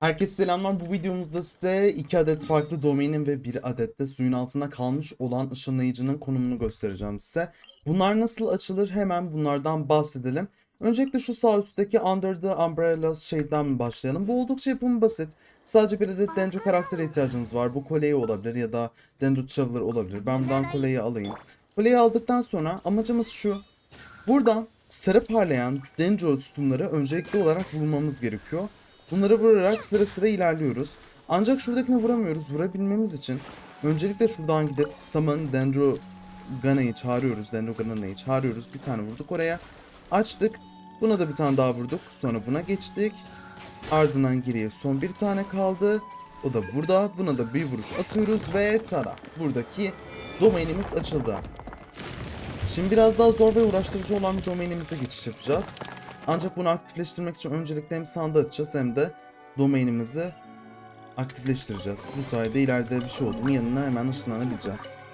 Herkese selamlar. Bu videomuzda size iki adet farklı domainin ve bir adet de suyun altında kalmış olan ışınlayıcının konumunu göstereceğim size. Bunlar nasıl açılır hemen bunlardan bahsedelim. Öncelikle şu sağ üstteki Under the Umbrella şeyden başlayalım. Bu oldukça yapımı basit. Sadece bir adet Dendro karaktere ihtiyacınız var. Bu kolyeyi olabilir ya da Dendro Traveler olabilir. Ben buradan kolyeyi alayım. Kolyeyi aldıktan sonra amacımız şu. Buradan sarı parlayan Dendro sütunları öncelikli olarak vurmamız gerekiyor. Bunları vurarak sıra sıra ilerliyoruz. Ancak şuradakine vuramıyoruz. Vurabilmemiz için öncelikle şuradan gidip Summon Dendro Gana'yı çağırıyoruz. Dendro Gana'yı çağırıyoruz. Bir tane vurduk oraya. Açtık. Buna da bir tane daha vurduk. Sonra buna geçtik. Ardından geriye son bir tane kaldı. O da burada. Buna da bir vuruş atıyoruz ve tada. Buradaki domainimiz açıldı. Şimdi biraz daha zor ve uğraştırıcı olan bir domainimize geçiş yapacağız. Ancak bunu aktifleştirmek için öncelikle hem sandığı açacağız hem de domainimizi aktifleştireceğiz. Bu sayede ileride bir şey oldu yanına hemen ışınlanabileceğiz.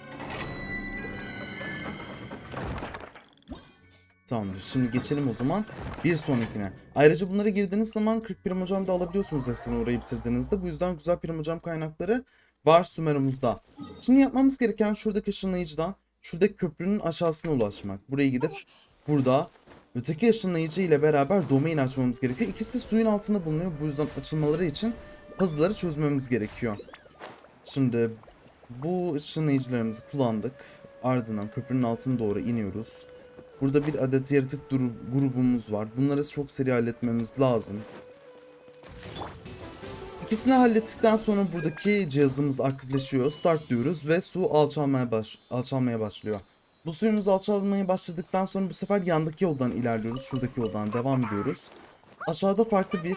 Tamamdır. Şimdi geçelim o zaman bir sonrakine. Ayrıca bunlara girdiğiniz zaman 40 prim hocam da alabiliyorsunuz ekseni orayı bitirdiğinizde. Bu yüzden güzel prim hocam kaynakları var Sümerumuzda. Şimdi yapmamız gereken şuradaki ışınlayıcıdan şuradaki köprünün aşağısına ulaşmak. Buraya gidip burada öteki ışınlayıcı ile beraber domain açmamız gerekiyor. İkisi de suyun altında bulunuyor. Bu yüzden açılmaları için puzzle'ları çözmemiz gerekiyor. Şimdi bu ışınlayıcılarımızı kullandık. Ardından köprünün altına doğru iniyoruz. Burada bir adet yaratık grubumuz var. Bunları çok seri halletmemiz lazım. İkisini hallettikten sonra buradaki cihazımız aktifleşiyor. Start diyoruz ve su alçalmaya, baş alçalmaya başlıyor. Bu suyumuz alçalmaya başladıktan sonra bu sefer yandaki yoldan ilerliyoruz. Şuradaki yoldan devam ediyoruz. Aşağıda farklı bir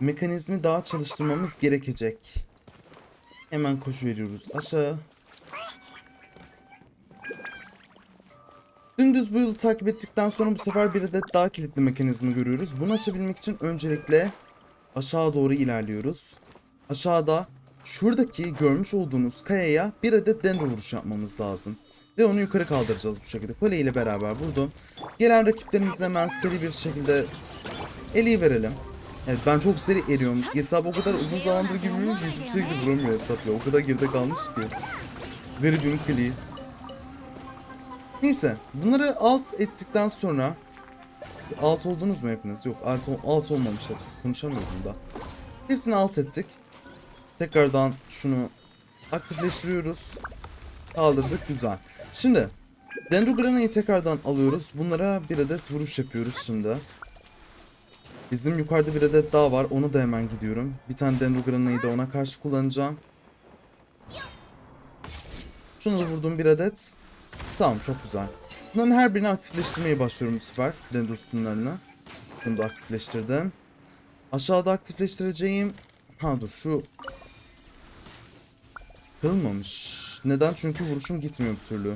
mekanizmi daha çalıştırmamız gerekecek. Hemen koşu veriyoruz aşağı. Dümdüz bu yolu takip ettikten sonra bu sefer bir adet daha kilitli mekanizma görüyoruz. Bunu açabilmek için öncelikle aşağı doğru ilerliyoruz. Aşağıda şuradaki görmüş olduğunuz kayaya bir adet dendro vuruşu yapmamız lazım. Ve onu yukarı kaldıracağız bu şekilde. Kole ile beraber vurdum. Gelen rakiplerimizi hemen seri bir şekilde eli verelim. Evet ben çok seri eriyorum. Hesap o kadar uzun zamandır girmiyorum ki hiçbir şekilde vuramıyor hesap ya. O kadar geride kalmış ki. Garibim Klee. Neyse bunları alt ettikten sonra alt oldunuz mu hepiniz? Yok alt, alt olmamış hepsi. Konuşamıyorum da. Hepsini alt ettik. Tekrardan şunu aktifleştiriyoruz. Kaldırdık güzel. Şimdi Dendrograna'yı tekrardan alıyoruz. Bunlara bir adet vuruş yapıyoruz şimdi. Bizim yukarıda bir adet daha var. Onu da hemen gidiyorum. Bir tane Dendrograna'yı da ona karşı kullanacağım. Şunu da vurdum bir adet. Tamam çok güzel. Bunların her birini aktifleştirmeye başlıyorum bu sefer. Dendro. Bunu da aktifleştirdim. Aşağıda aktifleştireceğim... Ha dur şu... Kırılmamış. Neden? Çünkü vuruşum gitmiyor bir türlü.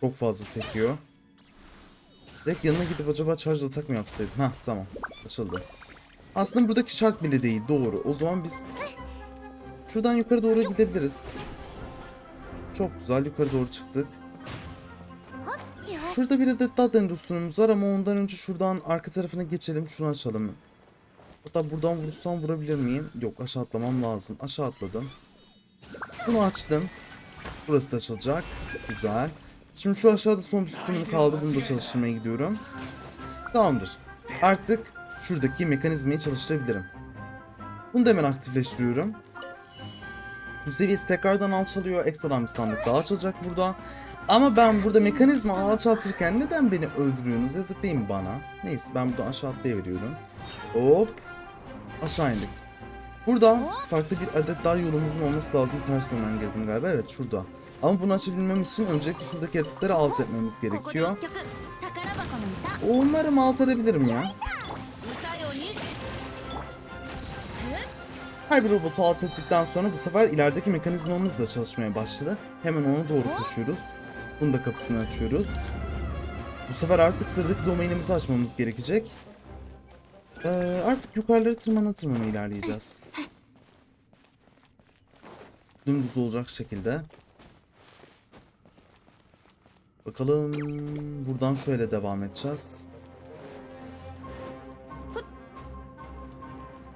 Çok fazla sekiyor. Direkt yanına gidip acaba charge atak mı yapsaydım? Ha tamam. Açıldı. Aslında buradaki şart bile değil. Doğru. O zaman biz... Şuradan yukarı doğru gidebiliriz. Çok güzel. Yukarı doğru çıktık. Şurada bir adet daha dendrosunumuz var ama ondan önce şuradan arka tarafına geçelim. Şunu açalım. Hatta buradan vurursam vurabilir miyim? Yok aşağı atlamam lazım. Aşağı atladım. Bunu açtım. Burası da açılacak. Güzel. Şimdi şu aşağıda son sütunum kaldı. Bunu da çalıştırmaya gidiyorum. Tamamdır. Artık şuradaki mekanizmayı çalıştırabilirim. Bunu da hemen aktifleştiriyorum. Su seviyesi tekrardan alçalıyor. Ekstradan bir sandık daha açılacak burada. Ama ben burada mekanizma alçaltırken neden beni öldürüyorsunuz? Yazık değil mi bana? Neyse ben buradan aşağı atlayıveriyorum. Hop. Aşağı indik. Burada farklı bir adet daha yolumuzun olması lazım. Ters yönden girdim galiba. Evet şurada. Ama bunu açabilmemiz için öncelikle şuradaki yaratıkları alt etmemiz gerekiyor. Umarım alt edebilirim ya. Her bir robotu alt ettikten sonra bu sefer ilerideki mekanizmamız da çalışmaya başladı. Hemen ona doğru koşuyoruz. Bunu da kapısını açıyoruz. Bu sefer artık sıradaki domainimizi açmamız gerekecek. Ee, artık yukarılara tırmana tırmana ilerleyeceğiz. Dümdüz olacak şekilde. Bakalım buradan şöyle devam edeceğiz.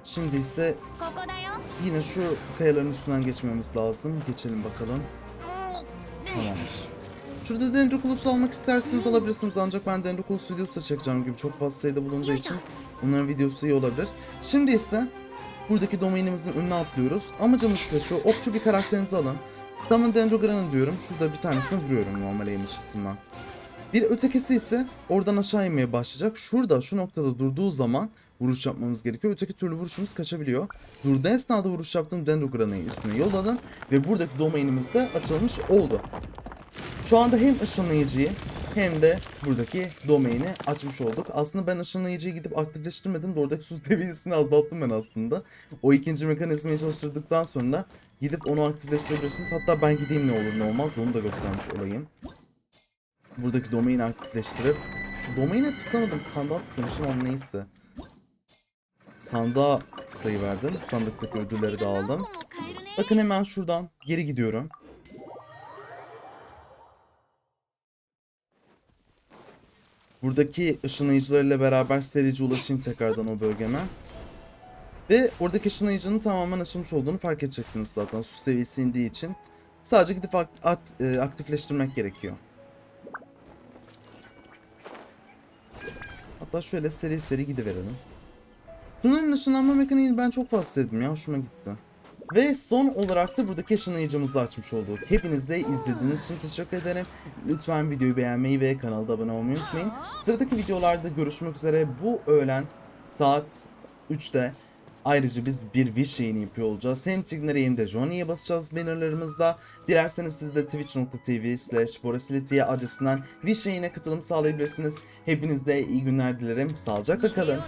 Şimdi ise yine şu kayaların üstünden geçmemiz lazım. Geçelim bakalım. Tamamdır. Şurada Dendroculus almak isterseniz alabilirsiniz ancak ben Dendroculus videosu da çekeceğim gibi çok fazla sayıda bulunduğu için onların videosu iyi olabilir. Şimdi ise buradaki domainimizin önüne atlıyoruz. Amacımız ise şu okçu bir karakterinizi alın. Summon Dendrogran'ı diyorum. Şurada bir tanesini vuruyorum normal aim ışıtımla. Bir ötekisi ise oradan aşağı inmeye başlayacak. Şurada şu noktada durduğu zaman vuruş yapmamız gerekiyor. Öteki türlü vuruşumuz kaçabiliyor. Durduğu esnada vuruş yaptığım Dendrogran'ı üstüne yolladım. Ve buradaki domainimiz de açılmış oldu. Şu anda hem ışınlayıcıyı hem de buradaki domaini açmış olduk. Aslında ben ışınlayıcıyı gidip aktifleştirmedim de oradaki su azalttım ben aslında. O ikinci mekanizmayı çalıştırdıktan sonra gidip onu aktifleştirebilirsiniz. Hatta ben gideyim ne olur ne olmaz onu da göstermiş olayım. Buradaki domaini aktifleştirip... Domaine tıklamadım sandığa tıklamışım ama neyse. Sandığa tıklayıverdim. Sandıktaki ödülleri de aldım. Bakın hemen şuradan geri gidiyorum. Buradaki ışınlayıcılarıyla beraber serici ulaşayım tekrardan o bölgeme. Ve oradaki ışınlayıcının tamamen açılmış olduğunu fark edeceksiniz zaten su seviyesi indiği için. Sadece gidip ak- at- e, aktifleştirmek gerekiyor. Hatta şöyle seri seri gidiverelim. Şunların ışınlanma mekaniğini ben çok fazla sevdim ya hoşuma gitti. Ve son olarak da buradaki ışınlayıcımızı açmış olduk. Hepinize izlediğiniz için teşekkür ederim. Lütfen videoyu beğenmeyi ve kanalda abone olmayı unutmayın. Sıradaki videolarda görüşmek üzere. Bu öğlen saat 3'te Ayrıca biz bir Wish yayını yapıyor olacağız. Hem Tigner'e hem de Johnny'ye basacağız bannerlarımızda. Dilerseniz siz de twitch.tv slash borasilitiye adresinden Wish yayına katılım sağlayabilirsiniz. Hepinizde iyi günler dilerim. Sağlıcakla kalın.